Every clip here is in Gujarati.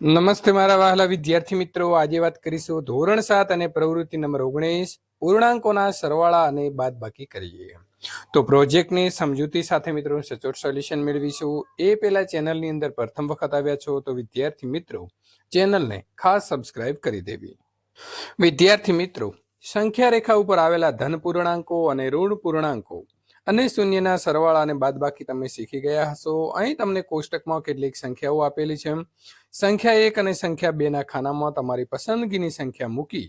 નમસ્તે મારા વહાલા વિદ્યાર્થી મિત્રો. આજે વાત કરીશું ધોરણ સાત અને પ્રવૃત્તિ નંબર ઓગણીસ, પૂર્ણાંકોના સરવાળા અને બાદબાકી કરીએ. તો પ્રોજેક્ટની સમજૂતી સાથે મિત્રો સચોટ સોલ્યુશન મેળવીશું. એ પહેલા ચેનલની અંદર પ્રથમ વખત આવ્યા છો તો વિદ્યાર્થી મિત્રો, ચેનલને ખાસ સબસ્ક્રાઇબ કરી દેવી. વિદ્યાર્થી મિત્રો સંખ્યા રેખા ઉપર આવેલા ધન પૂર્ણાંકો અને ઋણ પૂર્ણાંકો અને શૂન્યના સરવાળા અને બાદબાકી તમે શીખી ગયા હશો. અહીં તમને કોષ્ટકમાં કેટલીક સંખ્યાઓ આપેલી છે. સંખ્યા એક અને સંખ્યા બે ના ખાનામાં તમારી પસંદગીની સંખ્યા મૂકી.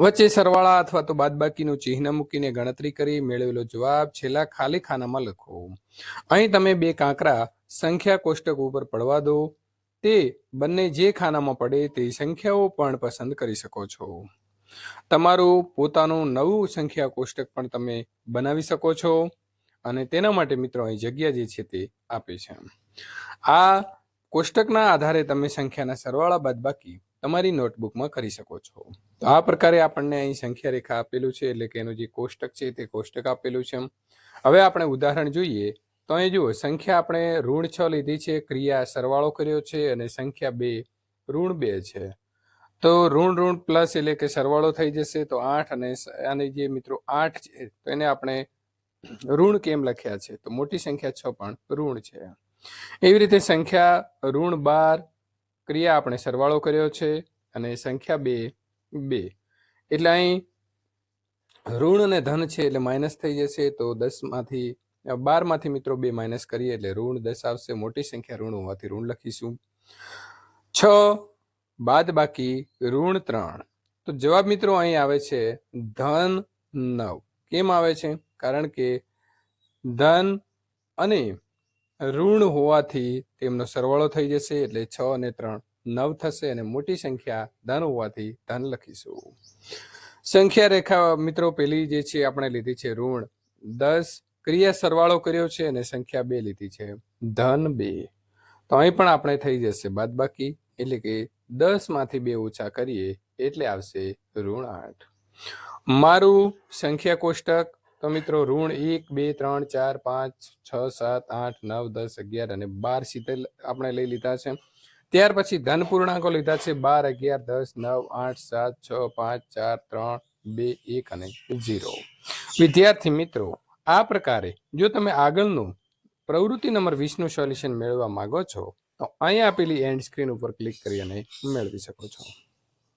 વચ્ચે સરવાળા અથવા તો બાદબાકીનું ચિહ્ન મૂકીને ગણતરી કરી મેળવેલો જવાબ છેલ્લા ખાલી ખાનામાં લખો. અહીં તમે બે કાંકરા સંખ્યા કોષ્ટક ઉપર પડવા દો. તે બંને જે ખાનામાં પડે તે સંખ્યાઓ પણ પસંદ કરી શકો છો. તમારું પોતાનું નવું સંખ્યા કોષ્ટક પણ તમે બનાવી શકો છો અને તેના માટે મિત્રો અહીં જગ્યા જે છે તે આપે છે. આ કોષ્ટકના આધારે તમે સંખ્યાના સરવાળા બાદબાકી તમારી નોટબુકમાં કરી શકો છો. તો આ પ્રકારે આપણને અહીં સંખ્યા રેખા આપેલું છે એટલે કે એનું જે કોષ્ટક છે તે કોષ્ટક આપેલું છે. હવે આપણે ઉદાહરણ જોઈએ તો અહીં જુઓ, સંખ્યા આપણે ઋણ છ લીધી છે, ક્રિયા સરવાળો કર્યો છે અને સંખ્યા બે, ઋણ બે છે. તો ઋણ ઋણ પ્લસ એટલે કે સરવાળો થઈ જશે, તો આઠ અને આની જે મિત્રો આઠ છે, તો એને આપણે ઋણ કેમ લખ્યા છે? તો મોટી સંખ્યા છ પણ ઋણ છે. એવી રીતે સંખ્યા ઋણ બાર ક્રિયા આપણે સરવાળો કર્યો છે અને સંખ્યા બે બે. એટલે અહીં ઋણ અને ધન છે એટલે માઇનસ થઈ જશે, તો દસમાંથી, બારમાંથી મિત્રો બે માઇનસ કરીએ એટલે ઋણ દસ આવશે, મોટી સંખ્યા ઋણ હોવાથી ઋણ લખીશું. છ બાદ બાકી ઋણ ત્રણ. તો જવાબ મિત્રો અહીં આવે છે ધન નવ. કેમ આવે છે? કારણ કે ધન અને ઋણ હોવાથી તેમનો સરવાળો થઈ જશે એટલે છ અને ત્રણ નવ થશે અને મોટી સંખ્યા ધન હોવાથી ધન લખીશું. સંખ્યા રેખા મિત્રો પેલી જે છે આપણે લીધી છે ઋણ. દસ ક્રિયા સરવાળો કર્યો છે અને સંખ્યા બે લીધી છે ધન બે. તો અહીં પણ આપણે થઈ જશે બાદબાકી એટલે કે દસમાંથી બે ઓછા કરીએ એટલે આવશે ઋણ આઠ. મારું સંખ્યા કોષ્ટક, તો મિત્રો ઋણ એક, બે, ત્રણ, ચાર, પાંચ, છ, સાત, આઠ, નવ, દસ, અગિયાર અને બાર સીતે આપણે લઈ લીધા છે. ત્યાર પછી ધન પૂર્ણાંકો લીધા છે બાર, અગિયાર, દસ, નવ, આઠ, સાત, છ, પાંચ, ચાર, ત્રણ, બે, એક અને ઝીરો. વિદ્યાર્થી મિત્રો, આ પ્રકારે જો તમે આગળનું પ્રવૃત્તિ નંબર વીસનું સોલ્યુશન મેળવવા માંગો છો તો અહીંયા આપેલી એન્ડ સ્ક્રીન ઉપર ક્લિક કરી અને મેળવી શકો છો.